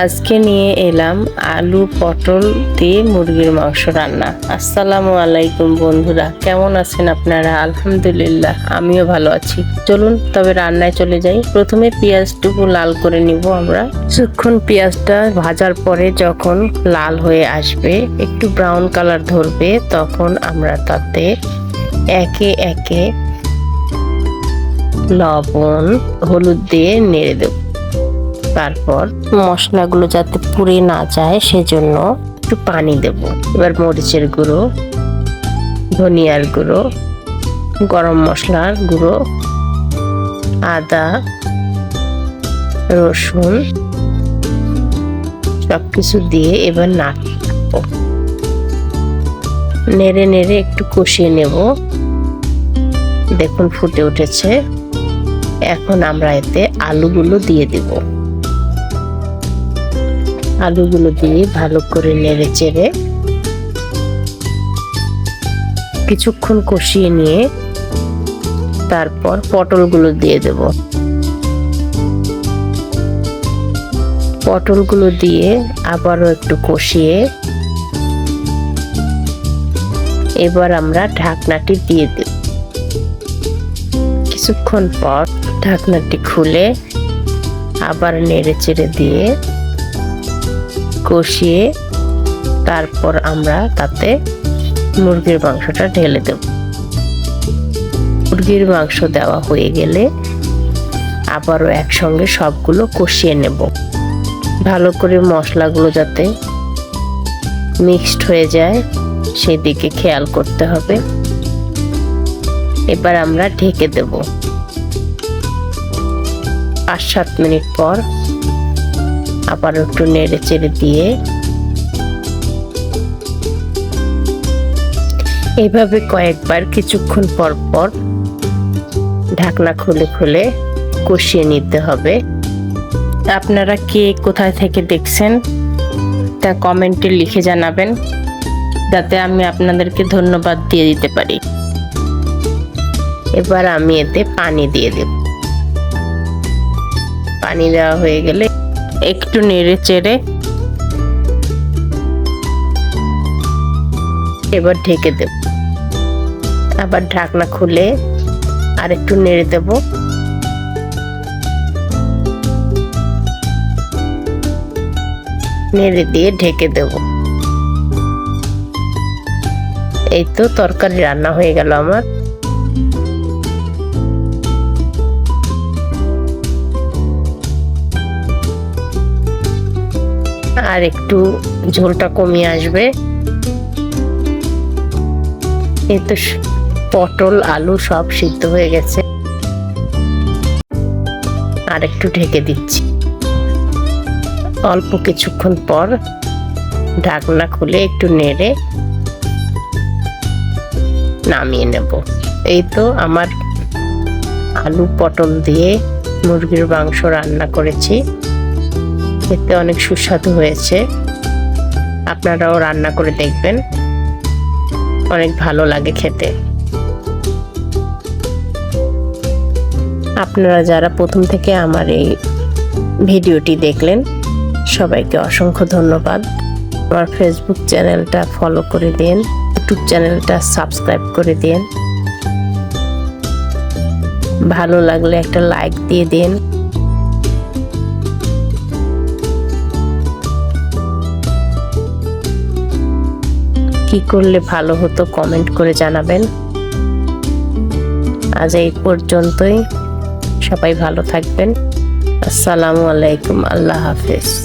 আজকে নিয়ে এলাম আলু পটল দিয়ে মুরগির মাংস রান্না। আসসালামু আলাইকুম বন্ধুরা, কেমন আছেন আপনারা? আলহামদুলিল্লাহ, আমিও ভালো আছি। চলুন তবে রান্নায় চলে যাই। প্রথমে পেঁয়াজটুকু লাল করে নিব আমরা। কিছুক্ষণ পেঁয়াজটা ভাজার পরে যখন লাল হয়ে আসবে, একটু ব্রাউন কালার ধরবে, তখন আমরা তাতে একে একে লবণ, হলুদ দিয়ে নেড়ে দেব। তারপর মশলাগুলো যাতে পুড়ে না যায় সেজন্য একটু পানি দেব। এবার মরিচের গুঁড়ো, ধনিয়ার গুঁড়ো, গরম মশলার গুঁড়ো, আদা, রসুন সব কিছু দিয়ে এবার নাড়বো নেড়ে নেড়ে একটু কষিয়ে নেব। দেখুন ফুটে উঠেছে। এখন আমরা এতে আলুগুলো দিয়ে দিব। আলুগুলো দিয়ে ভালো করে নেড়ে চেড়ে কিছুক্ষণ কষিয়ে নিয়ে তারপর পটলগুলো দিয়ে দেব। পটলগুলো দিয়ে আবারও একটু কষিয়ে এবার আমরা ঢাকনাটি দিয়ে দেব। কিছুক্ষণ পর ঢাকনাটি খুলে আবার নেড়ে চেড়ে দিয়ে কষিয়ে তারপর আমরা তাতে মুরগির মাংসটা ঢেলে দেব। মুরগির মাংস দেওয়া হয়ে গেলে আবারও একসঙ্গে সবগুলো কষিয়ে নেব। ভালো করে মশলাগুলো যাতে মিক্সড হয়ে যায়, সেদিকে খেয়াল করতে হবে। এবার আমরা ঢেকে দেব। পাঁচ সাত মিনিট পর আবার একটু নেড়ে চেড়ে দিয়ে এইভাবে কয়েকবার কিছুক্ষণ পর পর ঢাকনা খুলে খুলে কষিয়ে নিতে হবে। আপনারা কে কোথায় থেকে দেখছেন তা কমেন্টে লিখে জানাবেন, যাতে আমি আপনাদেরকে ধন্যবাদ দিয়ে দিতে পারি। এবার আমি এতে পানি দিয়ে দেব। পানি দেওয়া হয়ে গেলে একটু নেড়ে চেড়ে এবার ঢেকে দেব। আবার ঢাকনা খুলে আর একটু নেড়ে দেব। নেড়ে দিয়ে ঢেকে দেব। এই তো তরকারি রান্না হয়ে গেল আমার। আর একটু ঝোলটা কমিয়ে আসবে। এই তো পটল, আলু সব সিদ্ধ হয়ে গেছে। আর একটু ঢেকে দিচ্ছি। অল্প কিছুক্ষণ পর ঢাকনা খুলে একটু নেড়ে নামিয়ে নেব। এই তো আমার আলু, পটল দিয়ে মুরগির মাংস রান্না করেছি। খেতে অনেক সুস্বাদু হয়েছে। আপনারাও রান্না করে দেখবেন। অনেক ভালো লাগে খেতে। আপনারা যারা প্রথম থেকে আমার এই ভিডিওটি দেখলেন, সবাইকে অসংখ্য ধন্যবাদ। আমার ফেসবুক চ্যানেলটা ফলো করে দিন ইউটিউব চ্যানেলটা সাবস্ক্রাইব করে দিন। ভালো লাগলে একটা লাইক দিয়ে দিন। কি করলে ভালো হতো কমেন্ট করে জানাবেন। আজ এই পর্যন্তই। সবাই ভালো থাকবেন। আসসালামু আলাইকুম। আল্লাহ হাফেজ।